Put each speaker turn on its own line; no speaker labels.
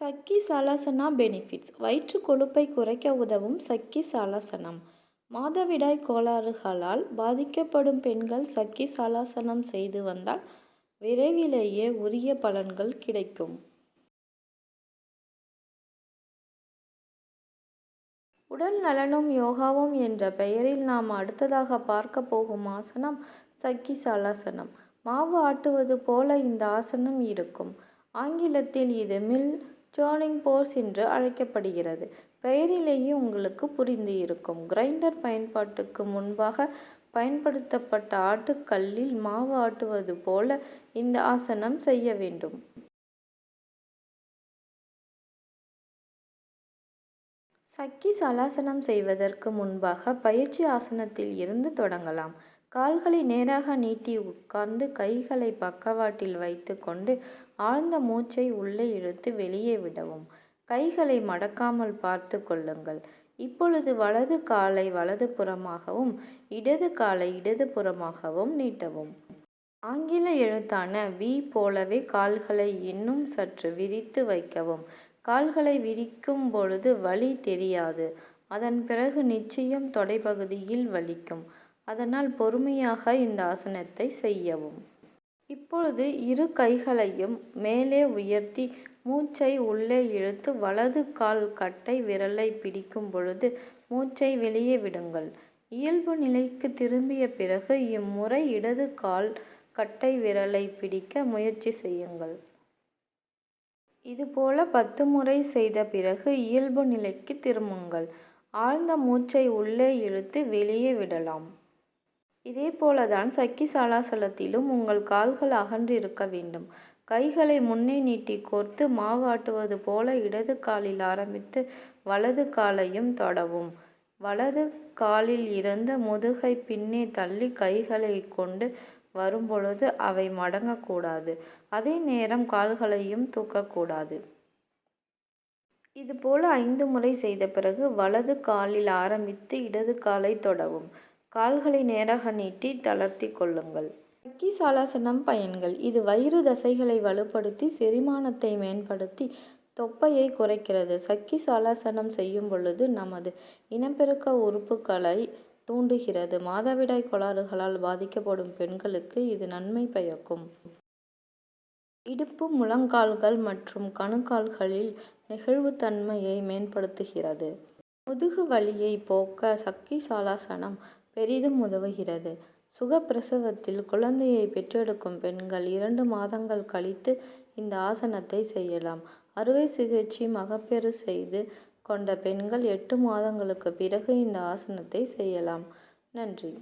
Sakki சாலாசனா benefits வயிற்று கொழுப்பை குறைக்க உதவும் சக்கி சாலாசனம். மாதவிடாய் கோளாறுகளால் பாதிக்கப்படும் பெண்கள் சக்கி சாலாசனம் செய்து வந்தால் விரைவிலேயே உரிய பலன்கள் கிடைக்கும். உடல் நலனும் யோகாவும் என்ற பெயரில் நாம் அடுத்ததாக பார்க்க போகும் ஆசனம் சக்கி சாலாசனம். மாவு ஆட்டுவது போல இந்த ஆசனம் இருக்கும். ஆங்கிலத்தில் இது மில் ஜோனிங் போர்ஸ் என்று அழைக்கப்படுகிறது. பெயரிலேயே உங்களுக்கு புரிந்து இருக்கும். கிரைண்டர் பயன்பாட்டுக்கு முன்பாக பயன்படுத்தப்பட்ட ஆட்டுக்கல்லில் மாவு ஆட்டுவது போல இந்த ஆசனம் செய்ய வேண்டும். சக்கி சலாசனம் செய்வதற்கு முன்பாக பயிற்சி ஆசனத்தில் இருந்து தொடங்கலாம். கால்களை நேராக நீட்டி உட்கார்ந்து கைகளை பக்கவாட்டில் வைத்து கொண்டு ஆழ்ந்த மூச்சை உள்ளே இழுத்து வெளியே விடவும். கைகளை மடக்காமல் பார்த்து கொள்ளுங்கள். இப்பொழுது வலது காலை வலது புறமாகவும் இடது காலை இடது புறமாகவும் நீட்டவும். ஆங்கில எழுத்தான வி போலவே கால்களை இன்னும் சற்று விரித்து வைக்கவும். கால்களை விரிக்கும் பொழுது வலி தெரியாது. அதன் பிறகு நிச்சயம் தொடைப்பகுதியில் வலிக்கும். அதனால் பொறுமையாக இந்த ஆசனத்தை செய்யவும். இப்பொழுது இரு கைகளையும் மேலே உயர்த்தி மூச்சை உள்ளே இழுத்து வலது கால் கட்டை விரலை பிடிக்கும் பொழுது மூச்சை வெளியே விடுங்கள். இயல்பு நிலைக்கு திரும்பிய பிறகு இம்முறை இடது கால் கட்டை விரலை பிடிக்க முயற்சி செய்யுங்கள். இதுபோல பத்து முறை செய்த பிறகு இயல்பு நிலைக்கு திரும்புங்கள். ஆழ்ந்த மூச்சை உள்ளே இழுத்து வெளியே விடலாம். இதே போலதான் சக்கி சலாசலத்திலும் உங்கள் கால்கள் அகன்று இருக்க வேண்டும். கைகளை முன்னே நீட்டி கோர்த்து மாவாட்டுவது போல இடது காலில் ஆரம்பித்து வலது காலையும் தொடவும். வலது காலில் இருந்த முதுகை பின்னே தள்ளி கைகளை கொண்டு வரும்பொழுது அவை மடங்கக்கூடாது. அதே நேரம் கால்களையும் தூக்கக்கூடாது. இதுபோல ஐந்து முறை செய்த பிறகு வலது காலில் ஆரம்பித்து இடது காலை தொடவும். கால்களை நேராக நீட்டி தளர்த்தி கொள்ளுங்கள். சக்கி சாலாசனம் பயன்கள். இது வயிறு தசைகளை வலுப்படுத்தி செரிமானத்தை மேம்படுத்தி தொப்பையை குறைக்கிறது. சக்கி சாலாசனம் செய்யும் பொழுது நமது இனப்பெருக்க உறுப்புகளை தூண்டுகிறது. மாதவிடாய் கோளாறுகளால் பாதிக்கப்படும் பெண்களுக்கு இது நன்மை பயக்கும். இடுப்பு முழங்கால்கள் மற்றும் கணுக்கால்களில் நெகிழ்வுத்தன்மையை மேம்படுத்துகிறது. முதுகு வலியை போக்க சக்கி சாலாசனம் பெரிதும் உதவுகிறது. சுகப்பிரசவத்தில் குழந்தையை பெற்றெடுக்கும் பெண்கள் இரண்டு மாதங்கள் கழித்து இந்த ஆசனத்தை செய்யலாம். அறுவை சிகிச்சை மகப்பேறு செய்து கொண்ட பெண்கள் எட்டு மாதங்களுக்கு பிறகு இந்த ஆசனத்தை செய்யலாம். நன்றி.